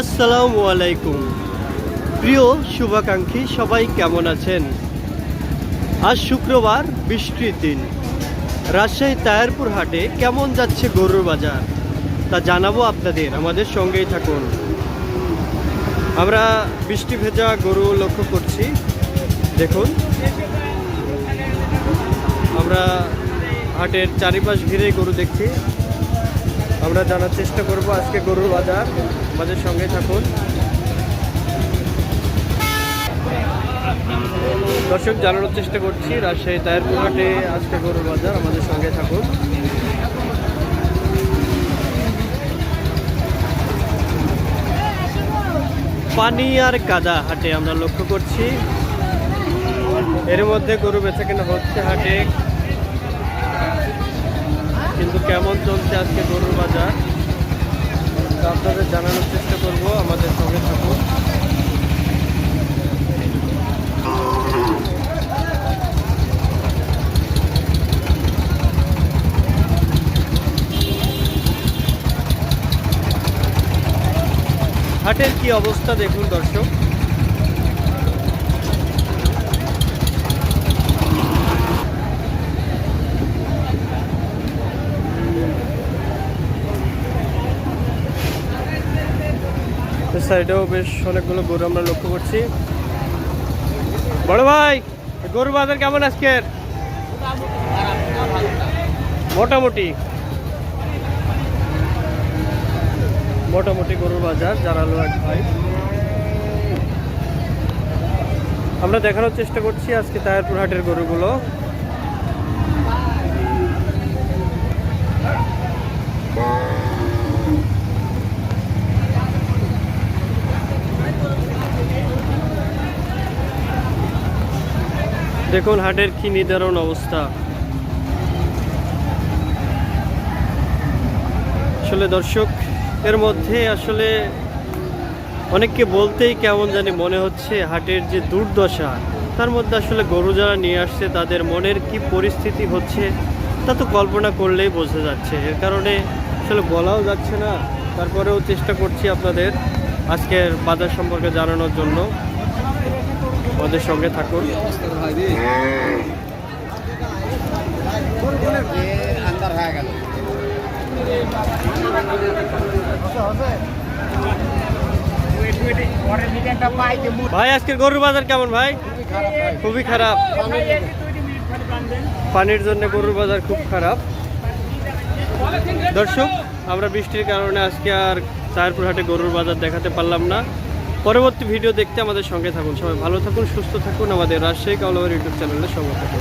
আসসালামু আলাইকুম। প্রিয় শুভাকাঙ্ক্ষী, সবাই কেমন আছেন? আজ শুক্রবার বৃষ্টির দিন। রাজশাহী তায়ারপুর হাটে কেমন যাচ্ছে গরুর বাজার, তা জানাব আপনাদের। আমাদের সঙ্গেই থাকুন। আমরা বৃষ্টি ভেজা গরু লক্ষ্য করছি। দেখুন। আমরা হাটের চারিপাশ ঘিরে গরু দেখছি। আমরা জানার চেষ্টা করব আজকে গরুর বাজার। আমাদের সঙ্গে থাকুন। দর্শক, জানানোর চেষ্টা করছি, রাজশাহী তায়ারপুর হাটে আজকে গরুর বাজার। আমাদের সঙ্গে থাকুন। পানি আর কাদা হাটে আমরা লক্ষ্য করছি। এর মধ্যে গরু বেচা কেনা হচ্ছে হাটে। কেমন চলছে আজকে গরুর বাজার? আপনাদের জানানোর চেষ্টা করব, আমাদের সঙ্গে থাকুন। হাটের কি অবস্থা দেখুন দর্শক। সাইডেও বেশ অনেকগুলো গরু আমরা লক্ষ্য করছি। বড় ভাই, গরু বাজার কেমন আজকের? মোটামুটি। মোটামুটি গরুর বাজার, জানালো এক ভাই। আমরা দেখানোর চেষ্টা করছি আজকে তায়ারপুর হাটের গরুগুলো। দেখুন হাটের কি নির্ধারণ অবস্থা। আসলে দর্শক, এর মধ্যে আসলে অনেককে বলতেই কেমন জানি মনে হচ্ছে হাটের যে দুর্দশা, তার মধ্যে আসলে গরু যারা নিয়ে আসছে, তাদের মনের কি পরিস্থিতি হচ্ছে, তা তো কল্পনা করলেই বোঝা যাচ্ছে। এর কারণে আসলে বলাও যাচ্ছে না। তারপরেও চেষ্টা করছি আপনাদের আজকের বাজার সম্পর্কে জানানোর জন্য। আমাদের সঙ্গে থাকুন। ভাই, আজকের গরুর বাজার কেমন ভাই? খুবই খারাপ। পানির জন্য গরুর বাজার খুব খারাপ। দর্শক, আমরা বৃষ্টির কারণে আজকে আর চারপুর হাটে গরুর বাজার দেখাতে পারলাম না। পরবর্তী ভিডিও দেখতে আমাদের সঙ্গে থাকুন। সবাই ভালো থাকুন, সুস্থ থাকুন। আমাদের রাজশাহী কাউলাবার ইউটিউব চ্যানেলের সঙ্গে থাকুন